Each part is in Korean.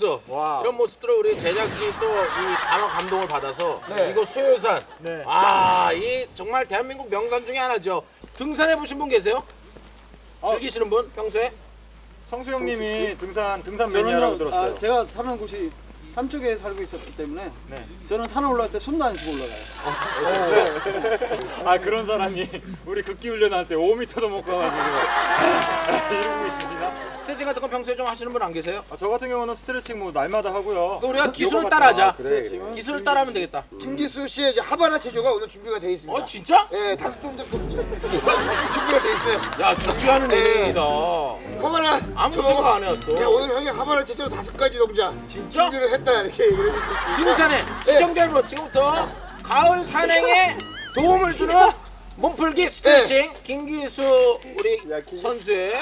모습 이런 모습들을 우리 제작진이 또 이 강한 감동을 받아서 네. 이곳 소요산 네. 아이 정말 대한민국 명산 중에 하나죠 등산해 보신 분 계세요? 어. 즐기시는 분 평소에? 성수 형님이 등산 등산 매니아라고 저는요, 들었어요. 아, 제가 사는 곳이 산 쪽에 살고 있었기 때문에 네. 저는 산에 올라갈 때 숨도 안 쉬고 올라가요. 아 그런 사람이 우리 극기 훈련할 때 5m도 못 가가지고 이러고 계시나? 스테이지 같은 거 평소에 좀 하시는 분 안 계세요? 아, 저 같은 경우는 스트레칭 뭐 날마다 하고요. 그럼 우리가 기술을 요가 따라하자 같은 거. 그래, 그래. 기술을 따라하면 되겠다 김기수 씨의 이제 하바나 체조가 오늘 준비가 되어 있습니다. 어 진짜? 예, 다섯 동작 준비가 돼 있어요. 야 준비하는 네. 내용이다 하바나 아무 저- 생각 안 해왔어 야, 오늘 형이 하바나 체조 다섯 가지 동작 진짜? 준비를 했다 이렇게 얘기를 해줄 수 있으니까. 네. 시청자 여러분 지금부터 가을 산행에 도움을 주는 몸풀기 스트레칭 김기수 우리 선수의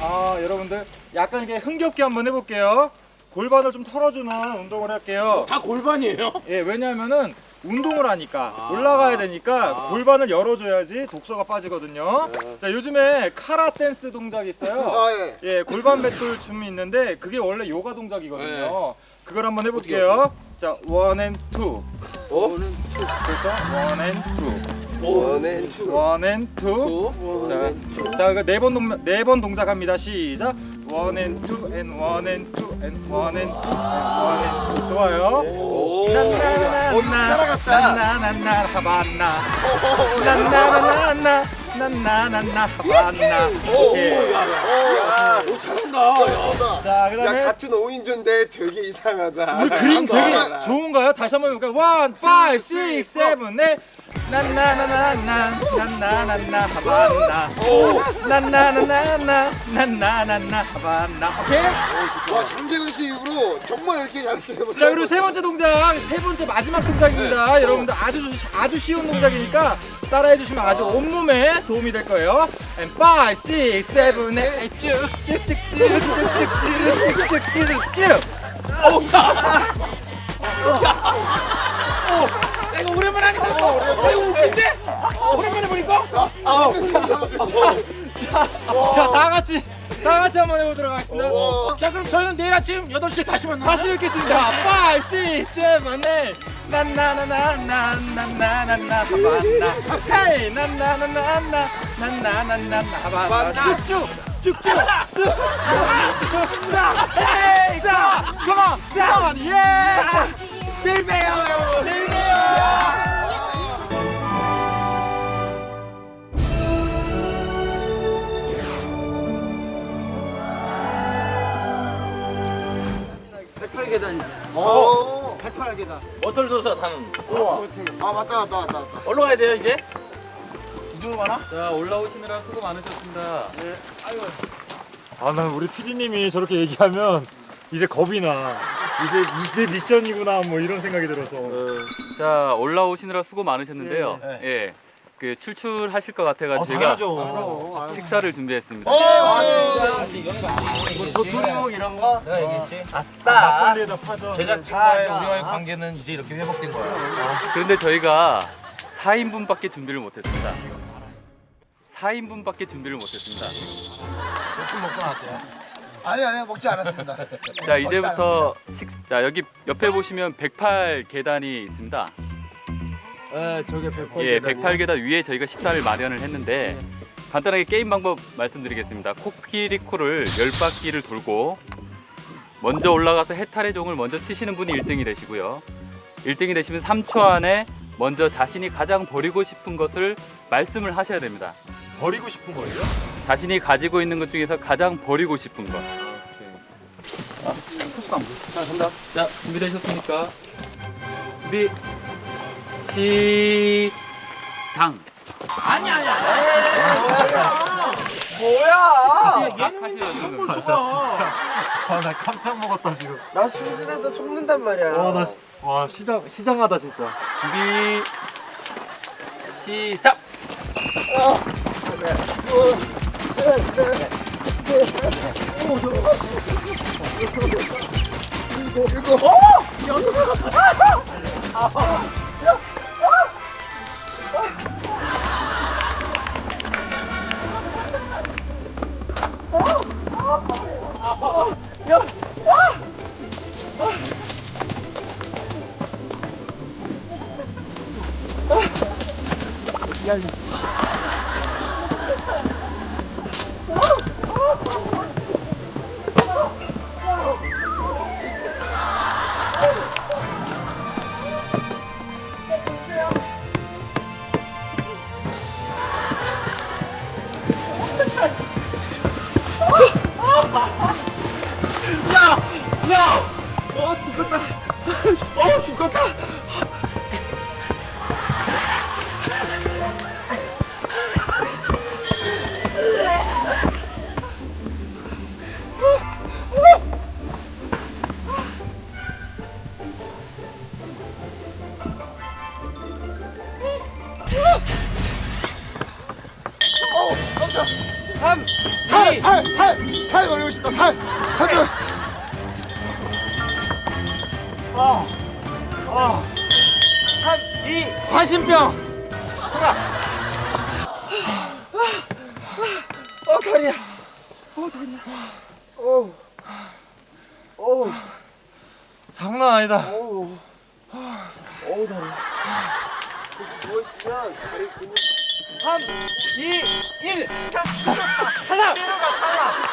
아 여러분들 약간 이게 흥겹게 한번 해볼게요. 골반을 좀 털어주는 운동을 할게요. 다 골반이에요? 예 왜냐하면은 운동을 하니까 올라가야 되니까 골반을 열어줘야지 독소가 빠지거든요. 자 요즘에 카라 댄스 동작 있어요. 아, 예. 예, 골반 배돌 춤이 있는데 그게 원래 요가 동작이거든요. 그걸 한번 해볼게요. 자, 원앤 투. 그렇죠? 원앤 투. 원앤 투. 자, 자, 네번 동, 네번 동작합니다. 시작. 원앤 투, 앤 원앤 투, 앤 원앤 투, 앤 원앤 투. 좋아요. 나나나나나, 나나나나, 하바나. 나나나나 나, 나나나나, 하바나. 오케이. 오 잘한다 자, 그다음에 같은 5인조인데 되게 이상하다. 우리 그림 되게 좋은가요? 다시 한번 해볼까요? 원, 파이브, 식스, 세븐, 넷. 난나나나나 난나나나 하바나 난나나나나 난나나나 하바나 오케이? 와, 장재근 씨 이후로 정말 이렇게 잘했어요. 자 그리고 세 번째 동작 세 번째 마지막 동작입니다 여러분들 아주 아주 쉬운 동작이니까 따라해 주시면 아주 온몸에 도움이 될 거예요 and 5, 6, 7, 8 쭉쭉 야, 이거 오랜만에 하니까 어, 이거 웃긴데? 오랜만에 보니까 자 다 같이 다 같이 한번 해보도록 하겠습니다 자 그럼 저희는 내일 아침 8시에 다시 만나요 다시 뵙겠습니다. 5, 6, 7, 8 난나나나나나나나나 하바나 헤이 난나나나나 하바나 쭉쭉 쭉쭉 쭉쭉 헤이 컴온 컴온 컴온 예 내일 봬요 내일 봬요 백팔 계단이죠. 어. 백팔 계단. 머털도사 사는 아, 맞다, 맞다, 맞다, 맞다. 얼로 가야 돼요 이제? 이쪽으로 가나? 자 올라오시느라 수고 많으셨습니다. 아, 난 우리 PD님이 저렇게 얘기하면 이제 겁이 나. 이제 이제 미션이구나 뭐 이런 생각이 들어서. 자 올라오시느라 수고 많으셨는데요. 네, 예, 그 출출하실 것 같아가지고 어, 제가 당연하죠 식사를 준비했습니다. 아 진짜 이런 거 아니야 도토리묵 이런 거? 내가 얘기했지 막걸리에다 파전. 제작진과의 우리와의 관계는 이제 이렇게 회복된 거야 그런데 저희가 4인분밖에 준비를 못했습니다. 4인분밖에 준비를 못했습니다. 대충 먹고 나왔대요 아니, 아니, 먹지 않았습니다. 자 이제부터 식, 자 여기 옆에 보시면 108 계단이 있습니다. 네, 저게 108. 예, 108 계단 위에 저희가 식사를 마련을 했는데 간단하게 게임 방법 말씀드리겠습니다. 코끼리 코를 10바퀴를 돌고 먼저 올라가서 해탈의 종을 먼저 치시는 분이 1등이 되시고요. 1등이 되시면 3초 안에 먼저 자신이 가장 버리고 싶은 것을 말씀을 하셔야 됩니다. 버리고 싶은 거예요? 자신이 가지고 있는 것 중에서 가장 버리고 싶은 것. 자, 준비되셨습니까? 준비 시장. 아니 아니 아니 뭐야? 얘는 한골 속아 아, 나 깜짝 먹었다 지금. 나 순진해서 속는단 말이야. 와, 나 시- 와, 시장 시장하다 진짜. 준비 시작. 야, 야. 살, 살, 살, 살 버리고 싶다. 살, 살 버리고 싶다. 과신병. 어 다리야. 장난 아니다. 누워 있으면 다리 근육 3, 2, 1. 탈락! 이혁재